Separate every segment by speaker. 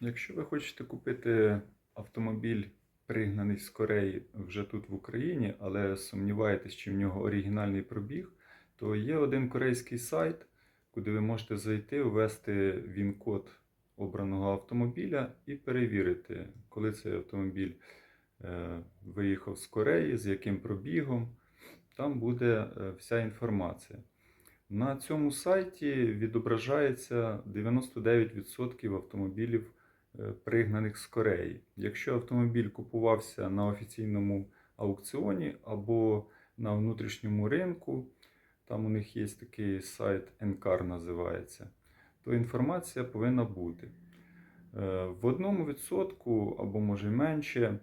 Speaker 1: Якщо ви хочете купити автомобіль, пригнаний з Кореї вже тут в Україні, але сумніваєтесь, чи в нього оригінальний пробіг, то є один корейський сайт, куди ви можете зайти, ввести він-код обраного автомобіля і перевірити, коли цей автомобіль е, виїхав з Кореї, з яким пробігом. Там буде е, вся інформація. На цьому сайті відображається 99% автомобілів, пригнаних з Кореї. Якщо автомобіль купувався на офіційному аукціоні або на внутрішньому ринку, там у них є такий сайт Encar називається, то інформація повинна бути. Е, В одному відсотку або може менше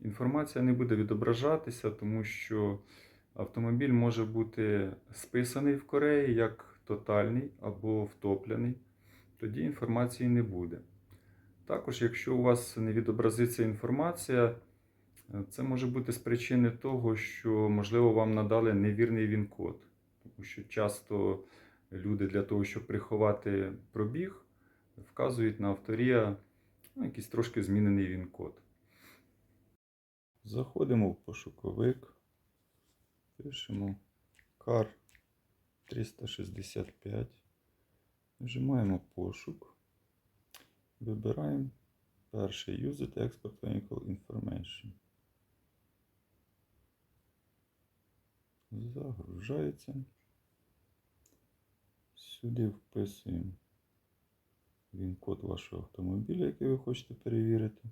Speaker 1: інформація не буде відображатися, тому що автомобіль може бути списаний в Кореї як тотальний або втоплений, тоді інформації не буде. Також, якщо у вас не відобразиться інформація, е, це може бути з причини того, що, можливо, вам надали невірний він-код. Тому що часто люди для того, щоб приховати пробіг, вказують на авторія ну, якийсь трошки змінений він-код. Заходимо в пошуковик. Пишемо CAR 365. Нажимаємо пошук. Вибираємо перший Use it Export Vehicle Information. Загружається. Сюди вписуємо він код вашого автомобіля, який ви хочете перевірити.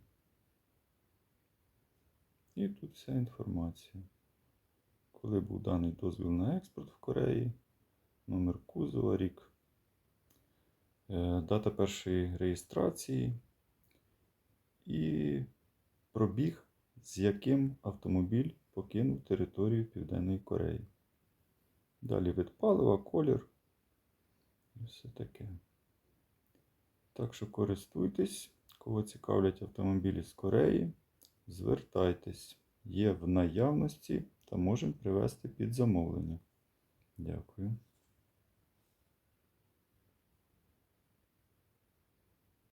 Speaker 1: І тут вся інформація. Коли був даний дозвіл на експорт в Кореї, номер кузова, рік, дата першої реєстрації і пробіг, з яким автомобіль покинув територію Південної Кореї. Далі вид палива, колір і все таке. Так що користуйтесь, кого цікавлять автомобілі з Кореї, звертайтесь. Є в наявності та можемо привезти під замовлення. Дякую.